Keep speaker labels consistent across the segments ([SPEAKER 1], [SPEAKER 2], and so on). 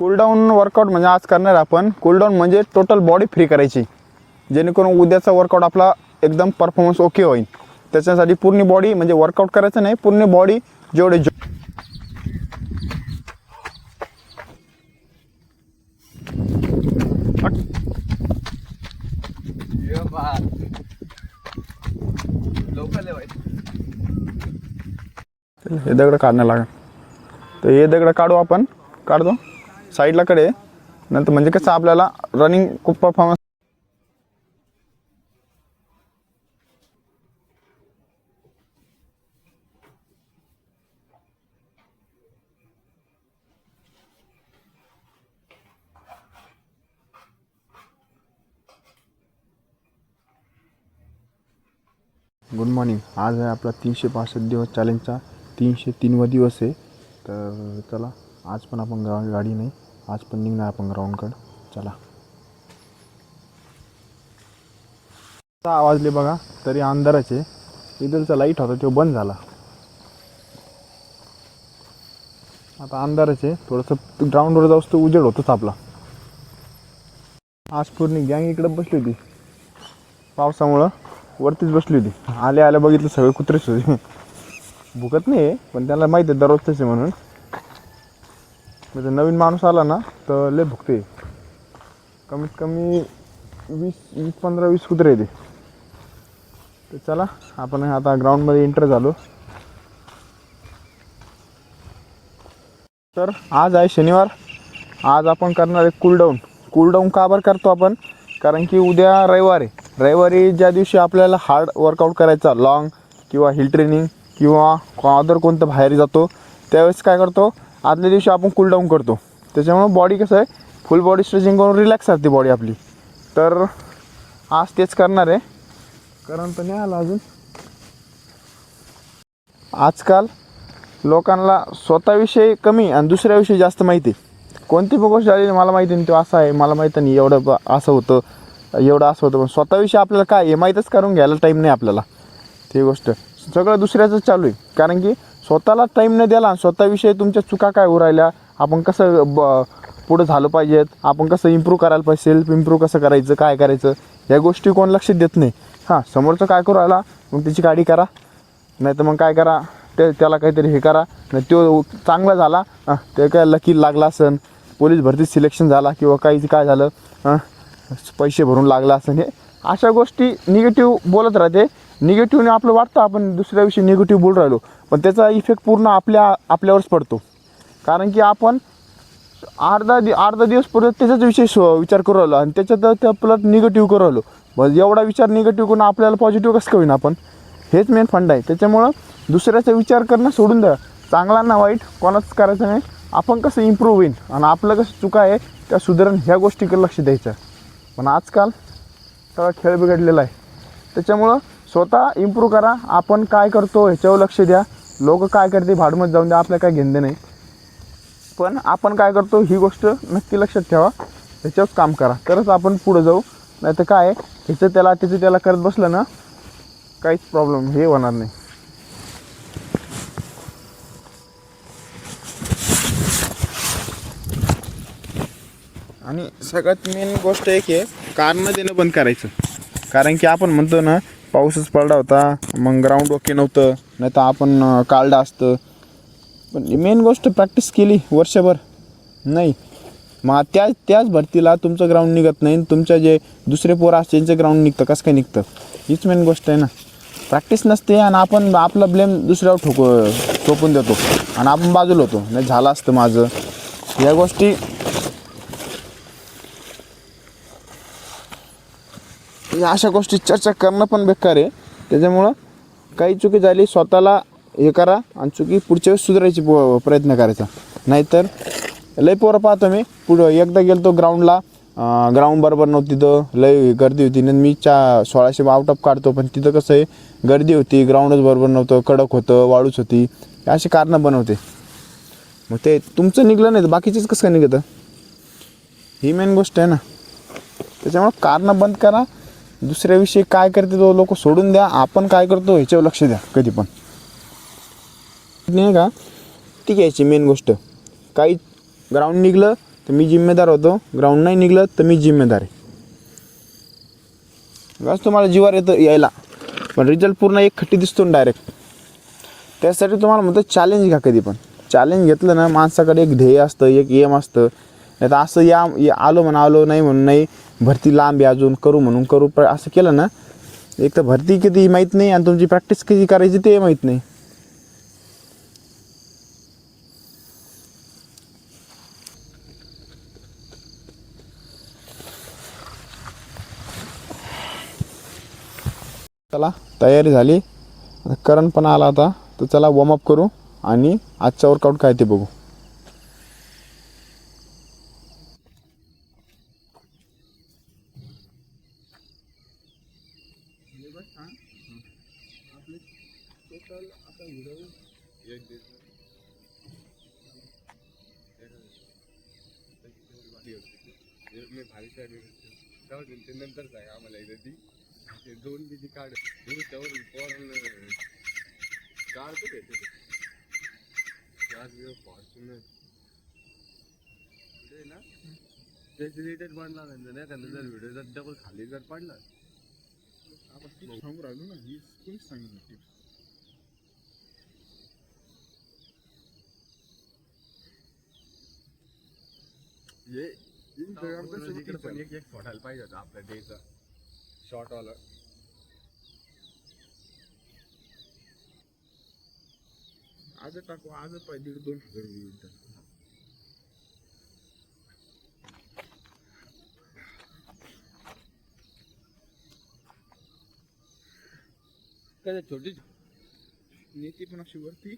[SPEAKER 1] Cool down workout म्हणजे आज करणार आपण. कूलडाऊन म्हणजे टोटल बॉडी फ्री करायची. जेणेकरून उद्याचा वर्कआउट आपला एकदम परफॉर्मन्स ओके होईल. त्याच्यासाठी पूर्ण बॉडी म्हणजे वर्कआउट करायचं नाही पूर्ण बॉडी जेवढे जो हे दगड काढणं लागेल तर हे दगड काढू आपण. काढतो. साईडला कडे नंतर म्हणजे कसं आपल्याला रनिंग खूप परफॉर्मन्स गुड मॉर्निंग आज आहे आपला तीनशे पासष्ट दिवस चॅलेंजचा तीनशे तीनवा दिवस आहे. तर चला. आज पण आपण गा गाडी नाही. आज पण निघणार आपण ग्राउंडकडं. चला. सहा वाजले बघा तरी अंधाराचे आहे. इथलचा लाइट होता तो बंद झाला. आता अंधाराचे आहे. थोडंसं ग्राउंडवर जाऊस तो उजेड होतोच आपला. आज पूर्ण गँग इकडं बसली होती. पावसामुळं वरतीच बसली होती. आल्या आल्या बघितलं सगळे कुत्रेच होते. भुकत नाही पण त्याला माहिती आहे दररोजच आहे म्हणून. म्हणजे नवीन माणूस आला ना तर लय भुकते. कमीत कमी वीस वीस पंधरा वीस कुत्रे येते तर चला आपण आता ग्राउंडमध्ये एंटर झालो. तर आज आहे शनिवार. आज आपण करणार आहे कूलडाऊन कूलडाऊन का बरं करतो आपण? कारण की उद्या रविवार आहे. रविवारी ज्या दिवशी आपल्याला हार्ड वर्कआउट करायचा लाँग किंवा हिल ट्रेनिंग किंवा अदर कोणतं बाहेर जातो त्यावेळेस काय करतो? आदल्या दिवशी आपण कूलडाऊन करतो. त्याच्यामुळं बॉडी कसं आहे फुल बॉडी स्ट्रेचिंग करून रिलॅक्स राहते बॉडी आपली. तर आज तेच करणार आहे. कारण तर नाही आला अजून. आजकाल लोकांना स्वतःविषयी कमी आणि दुसऱ्याविषयी जास्त माहिती कोणती पण गोष्ट झाली मला माहिती नाही तो असा आहे मला माहिती नाही एवढं ब- असं होतं एवढं असं होतं. पण स्वतःविषयी आपल्याला काय हे माहीतच करून घ्यायला टाईम नाही आपल्याला. ती गोष्ट. सगळं दुसऱ्याचंच चालू आहे. कारण की स्वतःला टाईम न द्याला आणि स्वतःविषयी तुमच्या चुका काय उरायल्या आपण कसं ब पुढं झालं पाहिजेत आपण कसं इम्प्रूव्ह करायला पाहिजे सेल्फ इम्प्रूव्ह कसं करायचं काय करायचं या गोष्टी कोण लक्ष देत नाही. हां समोरचं काय करू राहिला मग त्याची गाडी करा नाही तर मग काय करा ते त्याला काहीतरी हे करा नाही तो चांगला झाला ते काय लकी लागला असन पोलीस भरतीत सिलेक्शन झाला किंवा काही काय झालं पैसे भरून लागला असं हे अशा गोष्टी निगेटिव्ह बोलत राहते. निगेटिव्हने आपलं वाटतं आपण दुसऱ्याविषयी निगेटिव्ह बोल राहिलो. पण त्याचा इफेक्ट पूर्ण आपल्या आपल्यावरच पडतो. कारण की आपण अर्धा दि अर्धा दिवस परत त्याच्याच विषय सो विचार करू राहिलो आणि त्याच्यात त्या प्लस निगेटिव्ह करू राहिलो. मग एवढा विचार निगेटिव्ह करून आपल्याला पॉझिटिव्ह कसं होईन आपण? हेच मेन फंड आहे. त्याच्यामुळं दुसऱ्याचा विचार करणं सोडून द्या. चांगला ना वाईट कोणाच करायचं नाही. आपण कसं इम्प्रूव्ह होईन आणि आपलं कसं चुका आहे त्या सुधारण ह्या गोष्टीकडे लक्ष द्यायचं. पण आजकाल सगळा खेळ बिघडलेला आहे. त्याच्यामुळं स्वतः इम्प्रूव्ह करा. आपण काय करतो ह्याच्यावर लक्ष द्या. लोक काय करते भाडमध्ये जाऊन द्या. आपल्या काय घेणं नाही. पण आपण काय करतो ही गोष्ट नक्की लक्षात ठेवा. ह्याच्यावर काम करा. तरच आपण पुढं जाऊ. नाही तर काय ह्याचं त्याला त्याचं त्याला करत बसलं ना काहीच प्रॉब्लेम हे होणार नाही. आणि सगळ्यात मेन गोष्ट एक आहे कारणं देणं बंद करायचं. कारण की आपण म्हणतो ना पाऊसच पडला होता. मग ग्राउंड ओके नव्हतं. नाही तर आपण कालडं असतं. पण मेन गोष्ट प्रॅक्टिस केली वर्षभर. नाही. मग त्या त्याच भरतीला तुमचं ग्राउंड निघत नाही आणि तुमच्या जे दुसरे पोरं असते त्यांचं ग्राउंड निघतं. कसं काय निघतं? हीच मेन गोष्ट आहे ना. प्रॅक्टिस नसते आणि आपण आपला ब्लेम दुसऱ्यावर ठोक ठोकून देतो. आणि आपण बाजूला होतो. नाही झालं असतं माझं. या गोष्टी म्हणजे अशा गोष्टी चर्चा करणं पण बेकार आहे. त्याच्यामुळं काही चुकी झाली स्वतःला हे करा आणि चुकी पुढच्या वेळेस सुधारायची प- प्रयत्न करायचा. नाहीतर लय पोरं पाहतो मी. पुढं एकदा गेलो तो ग्राउंडला ग्राउंड बरोबर नव्हती तिथं. लय गर्दी होती. आणि मी चा सोळाशे आउट ऑफ काढतो. पण तिथं कसं आहे गर्दी होती. ग्राउंडच बरोबर नव्हतं. कडक होतं वाळूच होती. अशी कारणं बनवते. मग ते तुमचं निघलं नाही तर बाकीचीच कसं काय निघतं? ही मेन गोष्ट आहे ना. त्याच्यामुळं कारणं बंद करा. दुसऱ्याविषयी काय करते तो लोक सोडून द्या आपण काय करतो ह्याच्यावर लक्ष द्या कधी पण. नाही का? ती घ्यायची मेन गोष्ट. काही ग्राउंड निघलं तर मी जिम्मेदार होतो. ग्राउंड नाही निघलं तर मी जिम्मेदार आहे. बस तुम्हाला जीवार येतं यायला. पण रिझल्ट पूर्ण एक खट्टी दिसतो ना डायरेक्ट त्यासाठी तुम्हाला म्हणतो चॅलेंज घ्या कधी पण. चॅलेंज घेतलं ना माणसाकडे एक ध्येय असतं एक एम असतं. नाही तर असं या आलो म्हणा आलो नाही म्हणून नाही. भरती लांब आहे अजून करू म्हणून करू पण असं केलं ना एक तर भरती किती माहीत नाही आणि तुमची प्रॅक्टिस किती करायची ते माहीत नाही. चला तयारी झाली. करण पण आला आता तर चला वॉर्मअप करू आणि आजचा वर्कआउट काय ते बघू
[SPEAKER 2] मी भारी जाऊ ते सांग आम्हाला एकदा ती. ते दोन ती काढ त्यावर पोरांना काढतो घेते ते फॉर्च्युनर ना? त्याचे रिटेट पडला नाही नाही त्यांना जर व्हिडिओ जर डबल खाली जर पडला.
[SPEAKER 1] सांगू राहिलो ना ही कोणीच सांगितलं
[SPEAKER 2] ये. इकडे पण एक एक फोडायला पाहिजे होता आपल्या डेचा शॉर्ट वाला.
[SPEAKER 1] आज टाकू आज पाहिजे दीड दोन हजार
[SPEAKER 2] काय छोटी
[SPEAKER 1] नेती पण अशी वरती.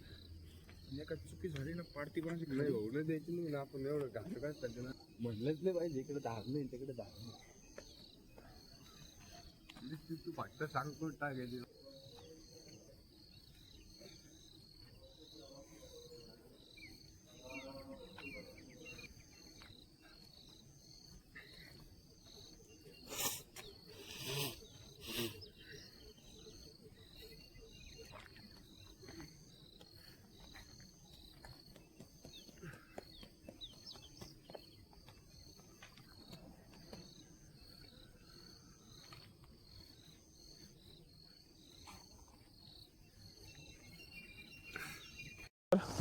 [SPEAKER 1] एका चुकी झाली ना पाडती पण अशी
[SPEAKER 2] नाही होऊ नाही द्यायची नाही ना आपण एवढं काय करते ना. म्हणलंच नाही पाहिजे इकडे धार नाही तिकडे धार नाही. तू- फक्त सांग कोण टाकायची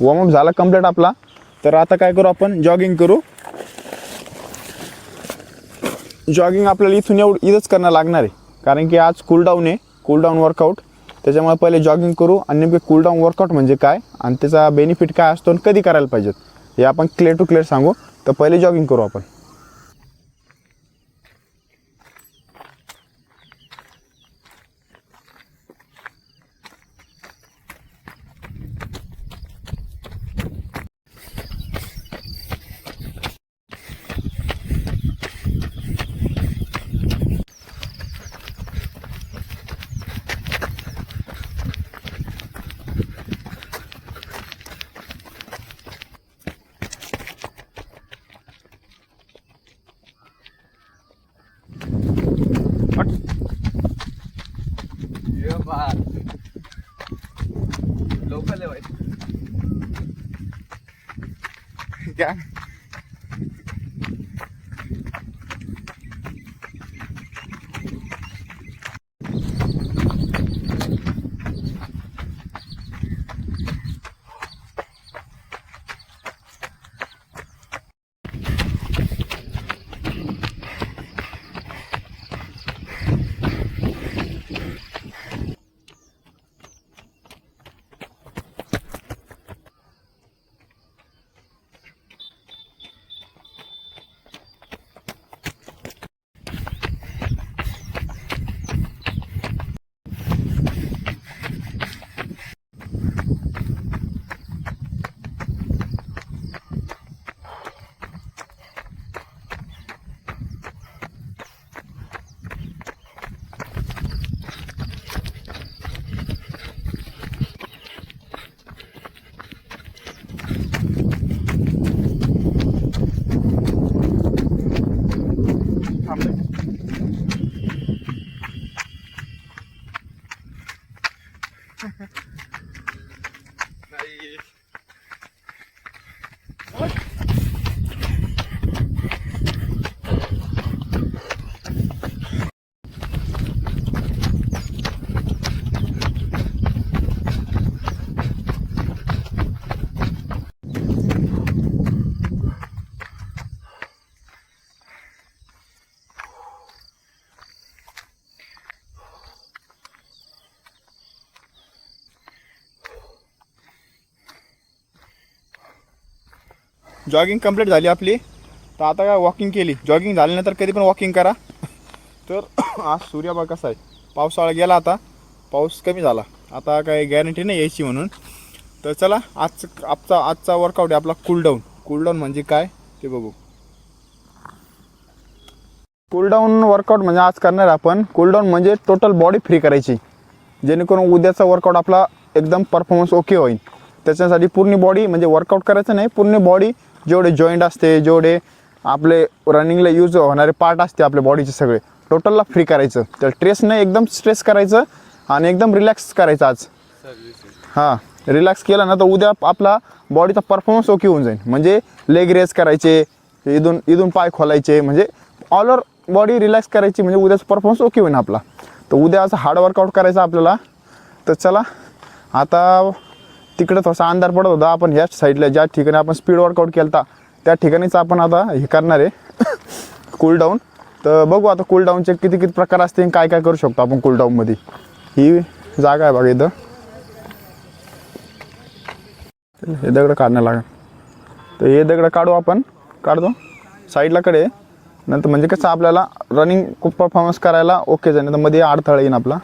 [SPEAKER 1] वॉर्मअप झाला कंप्लीट आपला. तर आता काय करू आपण? जॉगिंग करू. जॉगिंग आपल्याला इथून एवढं इथंच करणं लागणार आहे. कारण की आज कूलडाऊन आहे. कूलडाऊन वर्कआउट त्याच्यामुळे पहिले जॉगिंग करू आणि नेमके कूलडाऊन वर्कआउट म्हणजे काय? आणि त्याचा बेनिफिट काय असतो आणि कधी करायला पाहिजेत? हे आपण क्लिअर टू क्लिअर सांगू. तर पहिले जॉगिंग करू आपण. जॉगिंग कंप्लीट झाली आपली. तर आता काय वॉकिंग केली. जॉगिंग झाल्यानंतर कधी पण वॉकिंग करा. तर आज सूर्य कसा आहे पावसाळा गेला आता. पाऊस कमी झाला. आता काही गॅरंटी नाही यायची म्हणून. तर चला आज आजचा आजचा वर्कआउट आहे आपला कूलडाऊन कूलडाऊन म्हणजे काय ते बघू. कूलडाऊन वर्कआउट म्हणजे आज करणार आपण. कूलडाऊन म्हणजे टोटल बॉडी फ्री करायची. जेणेकरून उद्याचा वर्कआउट आपला एकदम परफॉर्मन्स ओके होईल. त्याच्यासाठी पूर्ण बॉडी म्हणजे वर्कआउट करायचं नाही. पूर्ण बॉडी जेवढे जॉईंट असते जेवढे आपले रनिंगला यूज होणारे पार्ट असते आपल्या बॉडीचे सगळे. टोटलला फ्री करायचं. तर स्ट्रेस नाही एकदम स्ट्रेस करायचं आणि एकदम रिलॅक्स करायचं आज. हां रिलॅक्स केला ना तर उद्या आपला बॉडीचा परफॉर्मन्स ओके होऊन जाईल. म्हणजे लेग रेस करायचे इथून इथून पाय खोलायचे म्हणजे ऑल ओवर बॉडी रिलॅक्स करायची म्हणजे उद्याचा परफॉर्मन्स ओके होईल आपला. तर उद्या असं हार्ड वर्कआउट करायचं आपल्याला. तर चला आता तिकडे थोडासा अंधार पडत होता. आपण ह्याच साईडला ज्या ठिकाणी आपण स्पीड वर्कआउट केला होता त्या ठिकाणीच आपण आता हे करणार आहे. कूलडाऊन तर बघू आता कूलडाऊनचे किती किती प्रकार असतील काय काय करू शकतो आपण कूलडाऊनमध्ये ही जागा आहे बघा इथं. हे दगड काढणं लागेल. तर हे दगड काढू आपण. काढतो. साईडला कडे. नंतर म्हणजे कसं आपल्याला रनिंग खूप परफॉर्मन्स करायला ओके जाईल तर मध्ये अडथळा येईन आपला.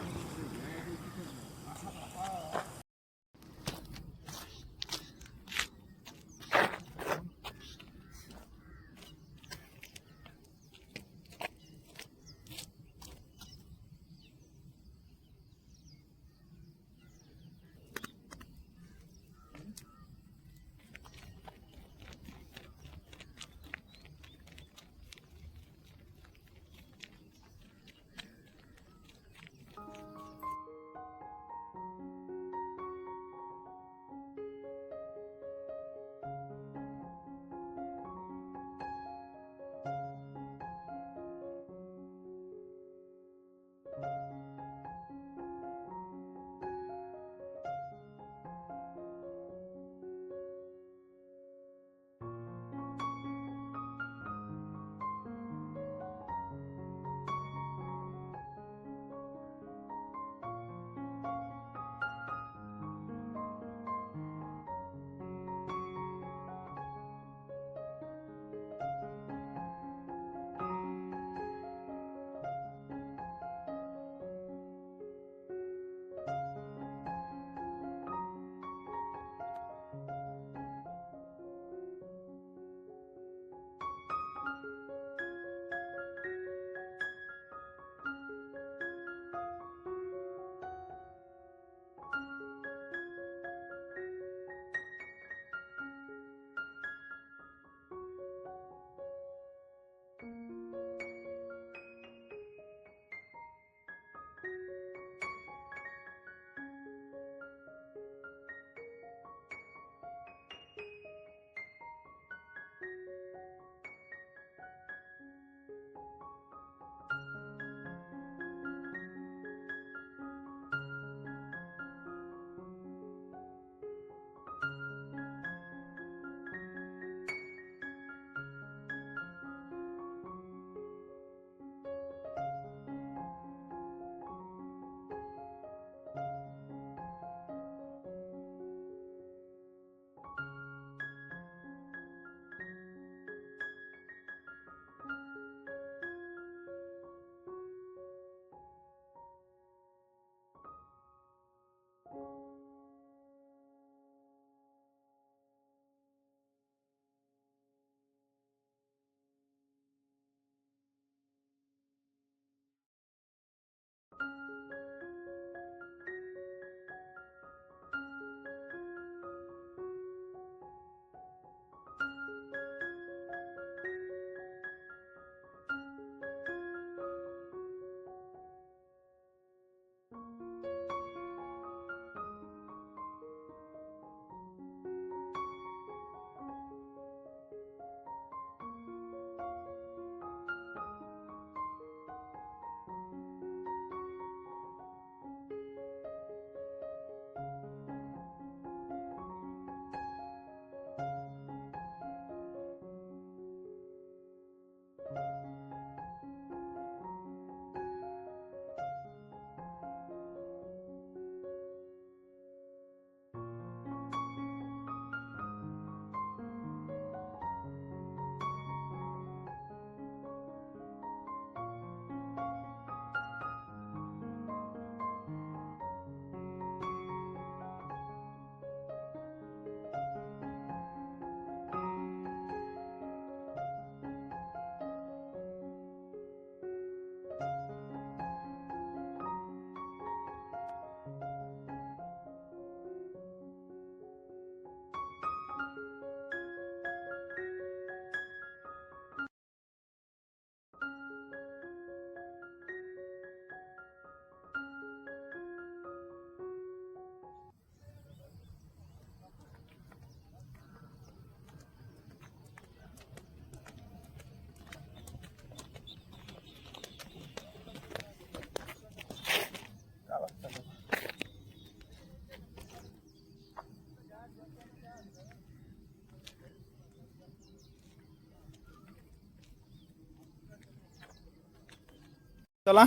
[SPEAKER 1] चला.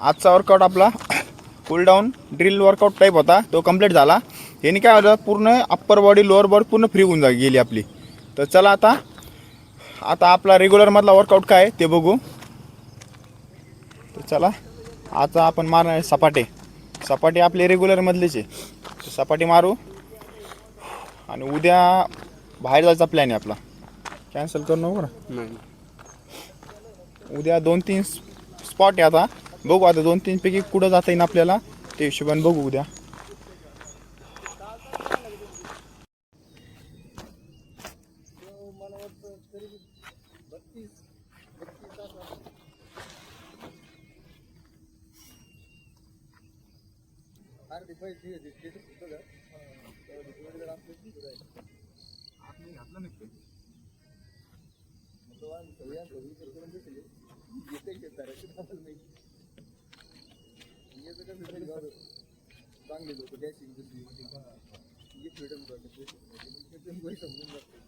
[SPEAKER 1] आजचा वर्कआउट आपला cool down drill workout type होता. तो कंप्लीट झाला. याने काय होतं पूर्ण अप्पर बॉडी लोअर बॉडी पूर्ण फ्री होऊन जा गेली आपली. तर चला आता आता आपला रेग्युलरमधला वर्कआउट काय आहे ते बघू. तर चला आता आपण मारणार आहे सपाटे. सपाटे आपले रेग्युलरमधलेच आहे. सपाटे मारू. आणि उद्या बाहेर जायचा प्लॅन आहे आपला. कॅन्सल करू नको ना उद्या दोन तीन स्पॉट आहे आता. बघू आता दोन तीन पैकी कुठं जाता येईल आपल्याला. ते हिशोबाने बघू उद्या.
[SPEAKER 3] चांगले लोक द्यायची दुसरी फ्रीडम समजून जाते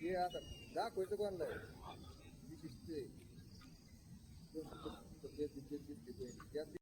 [SPEAKER 3] हे आता दाखवायचं कोणला आहे? आहे. त्यात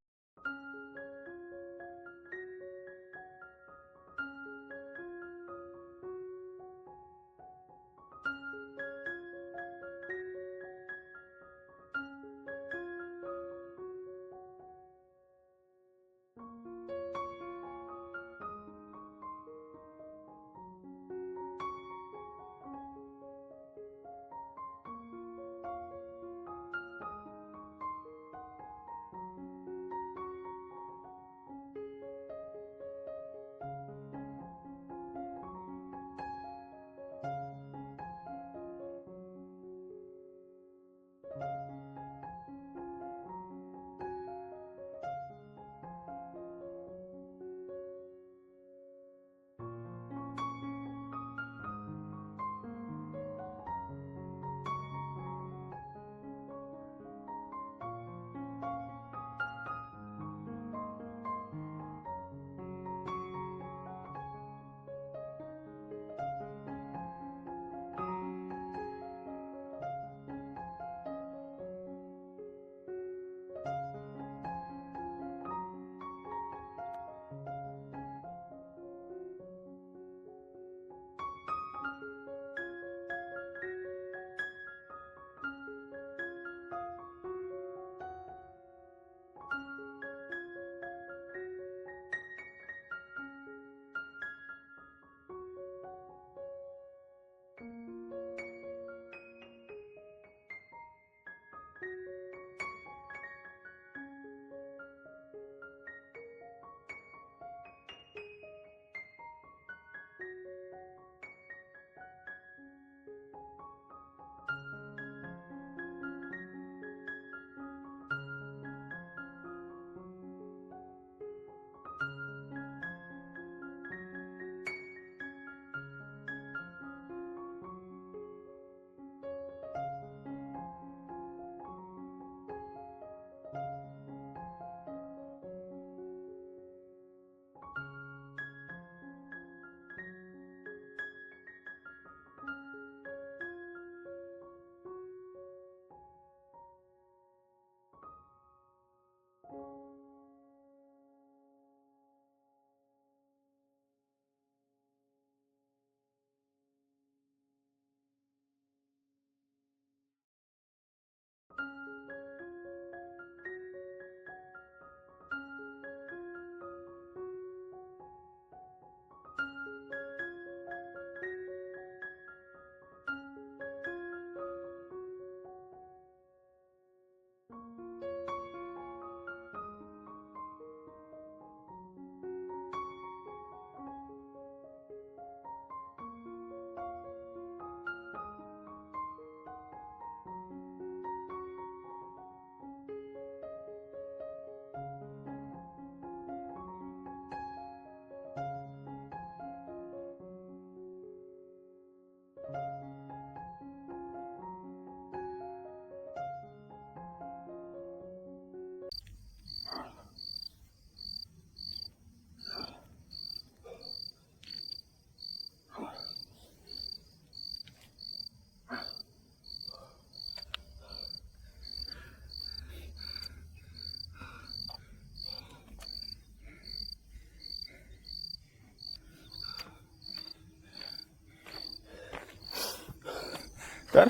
[SPEAKER 1] तर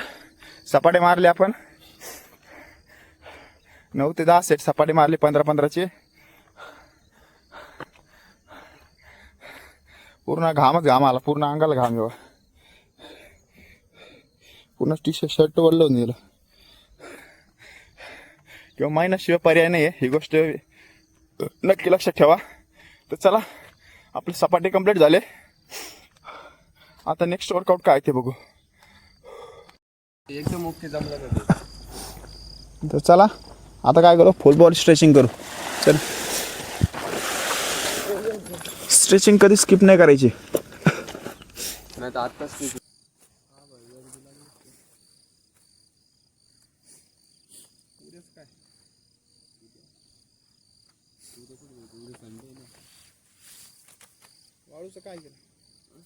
[SPEAKER 1] सपाटे मारले आपण. नऊ ते दहा सेट सपाटे मारले पंधरा पंधराचे. पूर्ण घामच घाम आला पूर्ण अंगाला घाम येवा पूर्ण टी शर्ट शर्ट वडलं दिलं. किंवा महिन्याशिवाय पर्याय नाही आहे ही गोष्ट नक्की लक्षात ठेवा. तर चला आपले सपाटे कंप्लीट झाले. आता नेक्स्ट वर्कआउट काय ते बघू.
[SPEAKER 2] एकदम ओके जमलं
[SPEAKER 1] तर चला आता काय करू? फुल बॉडी स्ट्रेचिंग करू. चल. स्ट्रेचिंग कधी स्किप नाही करायची.
[SPEAKER 2] नाही तर आत्ताच ते
[SPEAKER 1] वाळूचं काय केलं?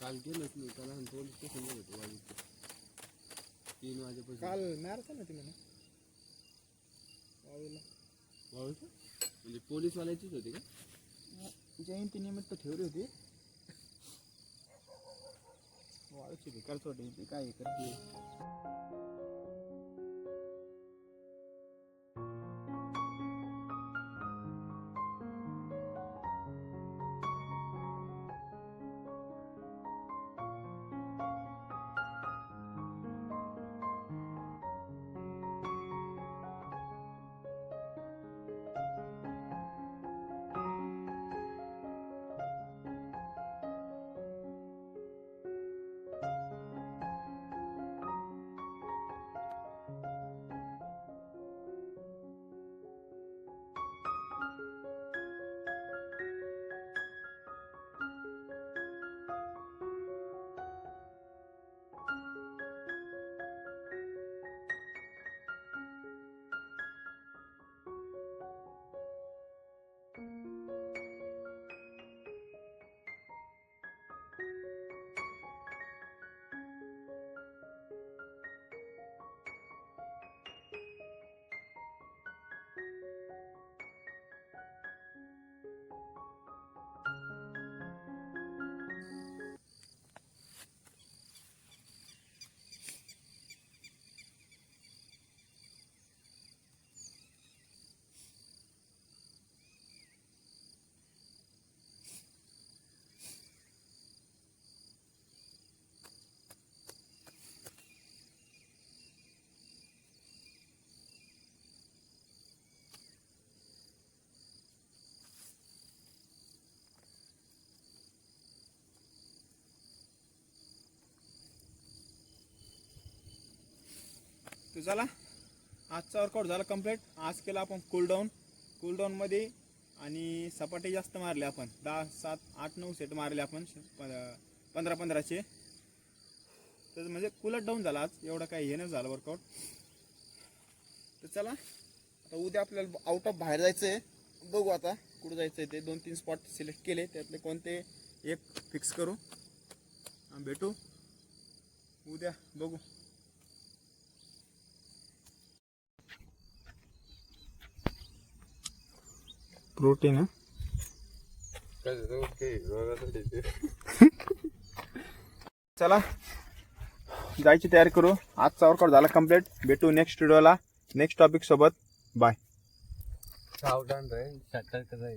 [SPEAKER 2] काल गेलोच नाही काल आम्ही पोलीस तीन वाजेपासून.
[SPEAKER 1] काल मॅरेथॉन होती म्हणा वाळूला
[SPEAKER 2] वाळूचं? म्हणजे पोलीसवाल्याचीच होती का?
[SPEAKER 1] जयंती निमित्त ठेवली होती. वाळूची भिकार छोटी ती काय हे करते? तर चला आजचा वर्कआउट झाला कंप्लीट आज केला आपण कूलडाऊन कूलडाऊनमध्ये आणि सपाटे जास्त मारले आपण. दहा सात आठ नऊ सेट मारले आपण. पंधरा पंधराचे तर म्हणजे कुलट डाऊन झाला आज. एवढं काही हे नाही झालं वर्कआउट तर चला. आता उद्या आपल्याला आउट ऑफ बाहेर जायचं आहे बघू आता कुठं जायचं आहे ते. दोन तीन स्पॉट सिलेक्ट केले. त्यातले कोणते एक फिक्स करू. भेटू. उद्या बघू. प्रोटीन
[SPEAKER 2] ओके ते
[SPEAKER 1] चला जायची तयारी करू. आजचा वर्कआउट झाला कंप्लीट भेटू नेक्स्ट व्हिडिओला नेक्स्ट टॉपिक सोबत. बाय
[SPEAKER 2] सावधान राहील